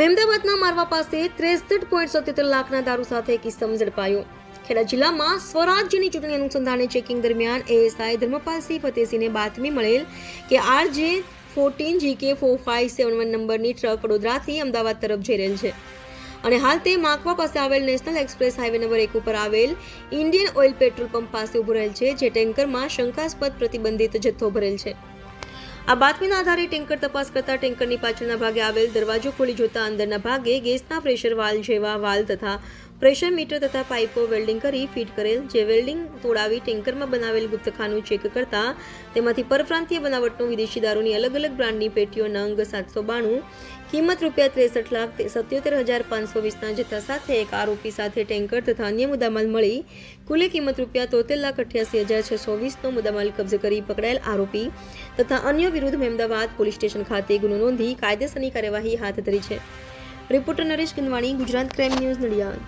મહેમદાબાદના મારવા પાસે ત્રેસઠ પોઈન્ટ સત્યોતેર લાખના દારૂ સાથે એક ઇસમ ઝડપાયો. ખેડા જિલ્લામાં સ્વરાજ્યની ચૂંટણી અનુસંધાને ચેકિંગ દરમિયાન એએસઆઈ ધર્મપાલસિંહ ફતેસિંહને બાતમી મળેલ કે RJ fourteen GK four five seven one નંબરની ટ્રક વડોદરાથી અમદાવાદ તરફ જઈ રહેલ છે. અને હાલ તે માકવા પાસે આવેલ નેશનલ એક્સપ્રેસ હાઈવે નંબર એક ઉપર આવેલ ઇન્ડિયન ઓઇલ પેટ્રોલ પંપ પાસે ઊભો રહેલ છે, જે ટેન્કરમાં શંકાસ્પદ પ્રતિબંધિત જથ્થો ભરેલ છે. આ બાતમીના આધારે ટેન્કર તપાસ કરતા ટેન્કરની પાછળના ભાગે આવેલ દરવાજો ખોલી જોતા અંદરના ભાગે ગેસના પ્રેશર વાલ જેવા વાલ તથા પ્રેશર મીટર તથા પાઇપો વેલ્ડિંગ કરી ફિટ કરેલ જે વેલ્ડિંગ તોડાવી ટેન્કરમાં બનાવેલ ગુપ્તખાનું ચેક કરતા તેમાંથી પરપ્રાંતીય બનાવટનો વિદેશી દારૂની અલગ અલગ બ્રાન્ડની પેટીઓ નંગ સાતસો બાણું, કિંમત રૂપિયા ત્રેસઠ લાખ સત્યોતેર હજાર પાંચસો વીસના જથ્થા સાથે એક આરોપી સાથે ટેન્કર તથા અન્ય મુદ્દામાલ મળી. કુલે કિંમત રૂપિયા તોતેર લાખ અઠ્યાસી હજાર છસો વીસનો મુદ્દામાલ કબજે કરી પકડાયેલ આરોપી તથા અન્ય વિરુદ્ધ મહેમદાવાદ પોલીસ સ્ટેશન ખાતે ગુનો નોંધી કાયદેસરની કાર્યવાહી હાથ ધરી છે. Reporter Naresh Gandwani Gujarat crime news Nadiad.